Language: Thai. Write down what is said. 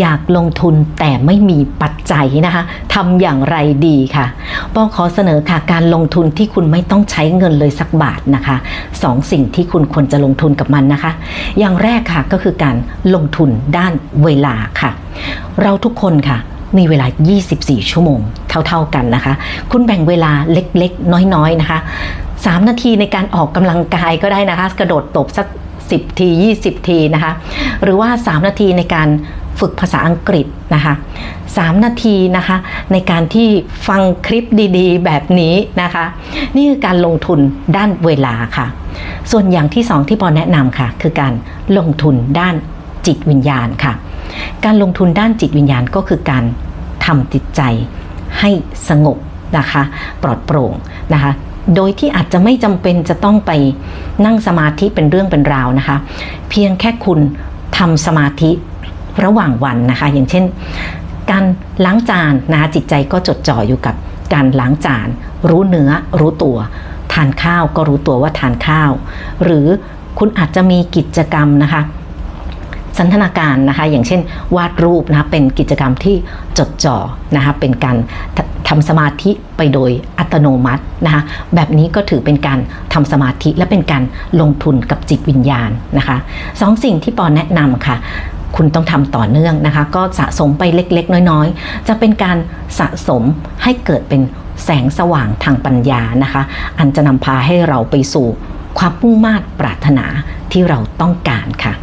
อยากลงทุนแต่ไม่มีปัจจัยนะคะทำอย่างไรดีค่ะปอขอเสนอค่ะการลงทุนที่คุณไม่ต้องใช้เงินเลยสักบาทนะคะสองสิ่งที่คุณควรจะลงทุนกับมันนะคะ อย่างแรกค่ะก็คือการลงทุนด้านเวลาค่ะ เราทุกคนค่ะมีเวลา 24 ชั่วโมง เท่าๆกันนะคะ คุณแบ่งเวลาเล็กๆ น้อยๆ นะคะ 3 นาทีในการออกกำลังกายก็ได้นะคะ กระโดดตบสัก 10 ที 20 ทีนะคะ หรือว่า 3 นาทีในการ ฝึกภาษาอังกฤษนะคะ3 นาทีนะคะในการที่ฟังคลิปดีๆ แบบนี้นะคะ นี่คือการลงทุนด้านเวลาค่ะ ส่วนอย่างที่2ที่ปอแนะนำค่ะ คือการลงทุนด้านจิตวิญญาณค่ะ การลงทุนด้านจิตวิญญาณก็คือการทำจิตใจให้สงบนะคะ ปลอดโปร่งนะคะโดยที่อาจจะไม่จำเป็นจะต้องไปนั่งสมาธิเป็นเรื่องเป็นราวนะคะ เพียงแค่คุณทำสมาธิ ระหว่างวันนะคะ อย่างเช่น การล้างจานนะคะจิตใจก็จดจ่ออยู่กับการล้างจาน รู้เนื้อรู้ตัว ทานข้าวก็รู้ตัวว่าทานข้าว หรือคุณอาจจะมีกิจกรรมนะคะสันทนาการนะคะอย่างเช่น วาดรูปนะคะเป็นกิจกรรมที่จดจ่อนะคะเป็นการทำสมาธิไปโดยอัตโนมัตินะคะแบบนี้ก็ถือเป็นการทำสมาธิและเป็นการลงทุนกับจิตวิญญาณนะคะสองสิ่งที่ปอแนะนำค่ะ คุณต้องทำต่อเนื่องนะคะ ก็สะสมไปเล็ก ๆ น้อยๆ จะเป็นการสะสมให้เกิดเป็นแสงสว่างทางปัญญานะคะ อันจะนำพาให้เราไปสู่ความมุ่งมา่ปรารถนาที่เราต้องการค่ะ